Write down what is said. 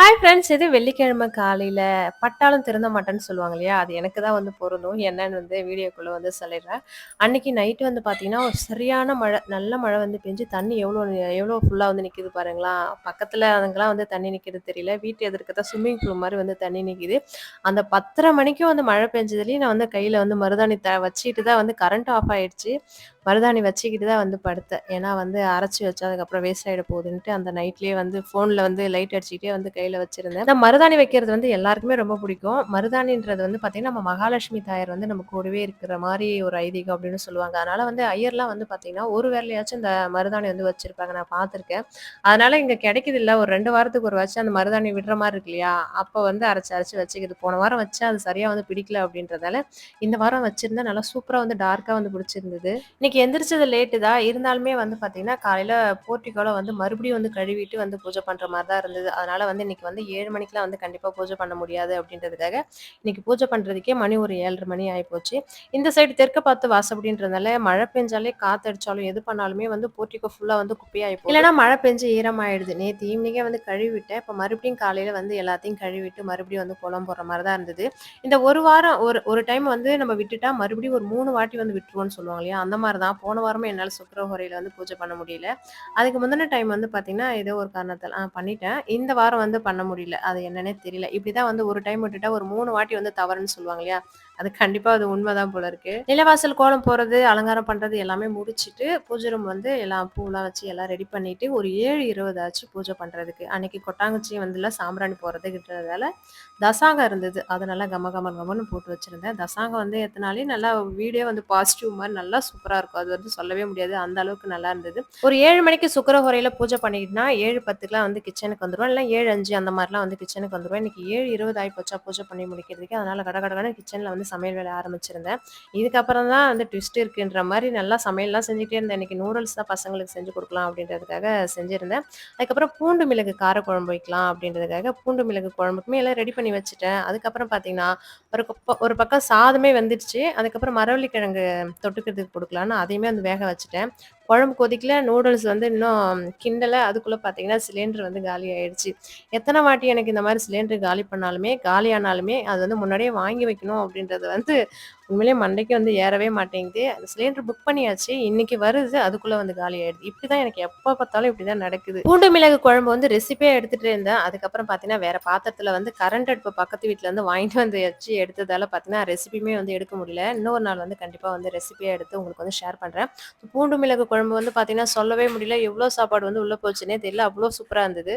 Hi friends இது வெள்ளிக்கிழமை காலையில் பட்டாளம் திருந்த மாட்டேன்னு சொல்லுவாங்க இல்லையா அது எனக்கு தான் வந்து பொருந்தும். என்னன்னு வந்து வீடியோக்குள்ளே வந்து சொல்லிடுறேன். அன்னைக்கு நைட்டு வந்து பார்த்தீங்கன்னா ஒரு சரியான மழை நல்ல மழை வந்து பெஞ்சு தண்ணி எவ்வளோ எவ்வளோ ஃபுல்லாக வந்து நிற்கிது பாருங்களா? பக்கத்தில் அதுங்கெல்லாம் வந்து தண்ணி நிற்கிறது தெரியல. வீட்டு எதிர்க்க தான் ஸ்விம்மிங் பூல் மாதிரி வந்து தண்ணி நிற்கிது அந்த பத்தரை மணிக்கும் வந்து மழை பெஞ்சதுலேயும் நான் வந்து கையில் வந்து மருதாணி த வச்சுட்டு தான் வந்து கரண்ட் ஆஃப் ஆயிடுச்சு. மருதாணி வச்சுக்கிட்டு தான் வந்து படுத்தேன். ஏன்னா வந்து அரைச்சி வச்சா அதுக்கப்புறம் வேஸ்ட் ஆகிட போகுதுன்ட்டு அந்த நைட்லேயே வந்து ஃபோனில் வந்து லைட் அடிச்சுக்கிட்டே வந்து கையில் வச்சுருந்தேன். நான் மருதாணி வைக்கிறது வந்து எல்லாருக்குமே ரொம்ப பிடிக்கும். மருதாணின்றது வந்து பார்த்தீங்கன்னா நம்ம மகாலட்சுமி தாயர் வந்து நம்ம கூடவே இருக்கிற மாதிரி ஒரு ஐதீகம் அப்படின்னு சொல்லுவாங்க. அதனால வந்து ஐயர்லாம் வந்து பார்த்தீங்கன்னா ஒரு வேலையாச்சும் இந்த மருதாணி வந்து வச்சிருப்பாங்க. நான் பார்த்துருக்கேன் அதனால இங்கே கிடைக்குது இல்லை ஒரு ரெண்டு வாரத்துக்கு ஒரு வச்சு அந்த மருதாணி விடுற மாதிரி இருக்கு இல்லையா? அப்போ வந்து அரைச்சி அரைச்சி வச்சுக்கிது. போன வாரம் வச்சு அது சரியாக வந்து பிடிக்கல அப்படின்றதால இந்த வாரம் வச்சிருந்தா நல்லா சூப்பராக வந்து டார்க்காக வந்து பிடிச்சிருந்தது. இன்னைக்கு எந்திரிச்சது லேட்டு தான். இருந்தாலுமே வந்து பார்த்தீங்கன்னா காலையில் போர்ட்டிக்கோல வந்து மறுபடியும் வந்து கழுவிட்டு வந்து பூஜை பண்ணுற மாதிரி தான் இருந்தது. அதனால வந்து இன்னைக்கு வந்து ஏழு மணிக்கெலாம் வந்து கண்டிப்பாக பூஜை பண்ண முடியாது அப்படின்றதுக்காக இன்னைக்கு பூஜை பண்ணுறதுக்கே மணி ஒரு ஏழரை மணி ஆகிப்போச்சு இந்த சைடு தெற்க பார்த்து வாசப்படின்றதுனால மழை பெஞ்சாலே காத்தடிச்சாலும் எது பண்ணாலுமே வந்து போர்ட்டிக்கோ ஃபுல்லாக வந்து குப்பையாகி இல்லைன்னா மழை பெஞ்சு ஈரமாயிடுது. நேற்று ஈவினிங்கே வந்து கழுவிட்டேன். இப்போ மறுபடியும் காலையில் வந்து எல்லாத்தையும் கழுவிட்டு மறுபடியும் வந்து குளம் போடுற மாதிரி தான் இருந்தது. இந்த ஒரு வாரம் ஒரு ஒரு டைம் வந்து நம்ம விட்டுட்டா மறுபடியும் ஒரு மூணு வாட்டி வந்து விட்டுருவோம்னு சொல்லுவாங்க இல்லையா? அந்த மாதிரி தான் போன வாரமே என்னால் சுக்கரஹோரையில் வந்து பூஜை பண்ண முடியல. அதுக்கு முந்தின டைம் வந்து பார்த்தீங்கன்னா ஏதோ ஒரு காரணத்தில் பண்ணிட்டேன். இந்த வாரம் வந்து பண்ண முடியல. அது என்னன்னே தெரியல. இப்படி தான் வந்து ஒரு டைம் விட்டுட்டா ஒரு மூணு வாட்டி வந்து தவறுன்னு சொல்லுவாங்க இல்லையா? அது கண்டிப்பாக அது உண்மைதான் போல இருக்கு. நிலவாசல் கோலம் போகிறது அலங்காரம் பண்ணுறது எல்லாமே முடிச்சுட்டு பூஜை ரூம் வந்து எல்லாம் பூலாம் வச்சு எல்லாம் ரெடி பண்ணிட்டு ஒரு ஏழு இருபது ஆச்சு பூஜை பண்ணுறதுக்கு அன்னைக்கு கொட்டாங்குச்சி வந்துல சாம்பிராணி போகிறதுக்குன்றதால தசாங்கம் இருந்தது. அதை நல்லா கம கம கமன்னு போட்டு வச்சுருந்தேன். தசாங்கம் வந்து எத்தனாலே நல்லா வீடியோ வந்து பாசிட்டிவ் மாதிரி நல்லா சூப்பராக இருக்கும். அது வந்து சொல்லவே முடியாது. அந்த அளவுக்கு நல்லா இருந்தது. ஒரு ஏழு மணிக்கு சுக்கர பூஜை பண்ணிக்கிட்டுனா ஏழு பத்துக்குலாம் வந்து கிச்சனுக்கு வந்துடும் இல்லை ஏழு அஞ்சு அந்த மாதிரிலாம் வந்து கிச்சனுக்கு வந்துடுவேன் இன்னைக்கு ஏழு இருபது ஆகி போச்சா. பூஜை பண்ணி முடிக்கிறதுக்கு. அதனால கட கடகடன்னு கிச்சனில் வந்து சமையல் வேலை ஆரம்பிச்சிருந்தேன். இதுக்கப்புறம் தான் வந்து ட்விஸ்ட் இருக்குன்ற மாதிரி நல்லா சமையல்லாம் செஞ்சுட்டே இருந்தேன். இன்னைக்கு நூடுல்ஸ் தான் பசங்களுக்கு செஞ்சு கொடுக்கலாம் அப்படின்றதுக்காக செஞ்சுருந்தேன். அதுக்கப்புறம் பூண்டு மிளகு காரக்குழம்பு வைக்கலாம் அப்படின்றதுக்காக பூண்டு மிளகு குழம்புக்குமே எல்லாம் ரெடி பண்ணி வச்சுட்டேன். அதுக்கப்புறம் பார்த்தீங்கன்னா ஒரு ஒரு பக்கம் சாதமே வந்துடுச்சு. அதுக்கப்புறம் மரவள்ளிக்கிழங்கு தொட்டுக்கிறதுக்கு கொடுக்கலான்னு அதையுமே வந்து வேக வச்சுட்டேன். குழம்பு கொதிக்கல நூடுல்ஸ் வந்து இன்னும் கிண்டலை அதுக்குள்ளே பார்த்தீங்கன்னா சிலிண்டர் வந்து காலி ஆயிடுச்சு. எத்தனை வாட்டி எனக்கு இந்த மாதிரி சிலிண்டர் காலி பண்ணாலுமே காலி ஆனாலுமே அது வந்து முன்னாடியே வாங்கி வைக்கணும் அப்படின்றது வந்து உண்மையிலேயே மண்டைக்கு வந்து ஏறவே மாட்டேங்குது. அந்த சிலிண்டர் புக் பண்ணியாச்சு இன்னைக்கு வருது அதுக்குள்ளே வந்து காலி ஆயிடுது. இப்படி தான் எனக்கு எப்போ பார்த்தாலும் இப்படி தான் நடக்குது. பூண்டு மிளகு குழம்பு வந்து ரெசிபியாக எடுத்துகிட்டு இருந்தேன். அதுக்கப்புறம் பார்த்தீங்கன்னா வேற பாத்திரத்தில் வந்து கரண்ட் அடுப்பு பக்கத்து வீட்டில் வந்து வாங்கிட்டு வந்து வச்சு எடுத்ததால பார்த்தீங்கன்னா ரெசிபியுமே வந்து எடுக்க முடியல. இன்னொரு நாள் வந்து கண்டிப்பாக வந்து ரெசிபியாக எடுத்து உங்களுக்கு வந்து ஷேர் பண்ணுறேன் பூண்டு மிளகு குழம்பு குழம்பு வந்து பார்த்தீங்கன்னா சொல்லவே முடியல. எவ்வளோ சாப்பாடு வந்து உள்ளே போச்சுன்னே தெரியல. அவ்வளோ சூப்பராக இருந்தது.